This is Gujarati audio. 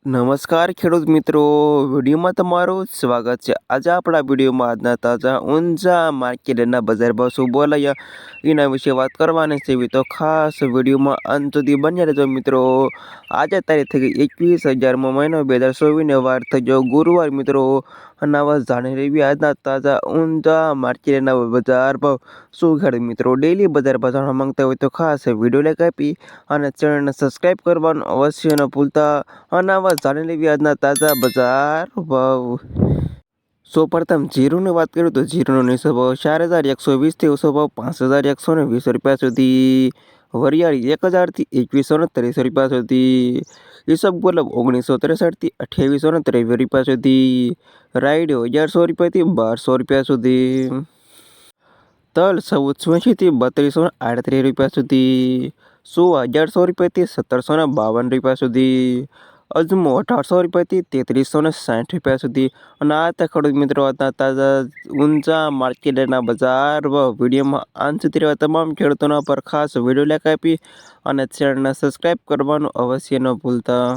નમસ્કાર ખેડૂત મિત્રો, વિડીયોમાં તમારું સ્વાગત છે. આજે આપણા વિડીયોમાં આજના તાજા ઊંઝા માર્કેટના બજાર ભાવ શું બોલાયા, એના વિશે વાત કરવાની છે. તો ખાસ વિડીયોમાં અંત સુધી બન્યા રહેજો મિત્રો. આજે તારીખ થઈ ગઈ એકવીસ હજારમાં મહિનો, બે હજાર ચોવીસને વાર થઈ ગયો ગુરુવાર મિત્રો. અને આવા જાણી લેવી આજના તાજા ઊંધા માર્કેટના બજાર ભાવ. શું ખેડૂત મિત્રો ડેલી બજાર ભાવ માંગતા હોય તો ખાસ વીડિયો લાઈક આપી અને ચેનલને સબસ્ક્રાઈબ કરવાનું અવશ્ય ન ભૂલતા. અને આવા જાણી લેવી આજના તાજા બજાર ભાવ. સૌ પ્રથમ જીરુની વાત કરું તો જીરુનો નીચો ભાવ ચાર હજાર એકસો વીસથી ઓછો ભાવ પાંચ હજાર એકસો ને વીસ રૂપિયા સુધી. વરિયાળી એક હજારથી એકવીસો ત્રીસ રૂપિયા સુધી ઈસબ ગુલાબ ઓગણીસો ત્રેસઠથી અઠ્યાવીસો ને ત્રેવીસ રૂપિયા સુધી રાયડો અગિયારસો રૂપિયાથી બારસો રૂપિયા સુધી. તલ ચૌદસો એંશીથી બત્રીસો ને આડત્રીસ રૂપિયા સુધી સુવા અગિયારસો રૂપિયાથી સત્તરસો ને બાવન રૂપિયા સુધી અજમો અઢારસો રૂપિયાથી તેત્રીસો ને સાઠ રૂપિયા સુધી. અને આ હતા ખેડૂત મિત્રો હતા તાજા ઊંચા માર્કેટના બજાર વિડીયોમાં અંત સુધી રહેવા તમામ ખેડૂતોના પર ખાસ વીડિયો લાઈક આપી અને ચેનલને સબસ્ક્રાઈબ કરવાનું અવશ્ય ન ભૂલતા.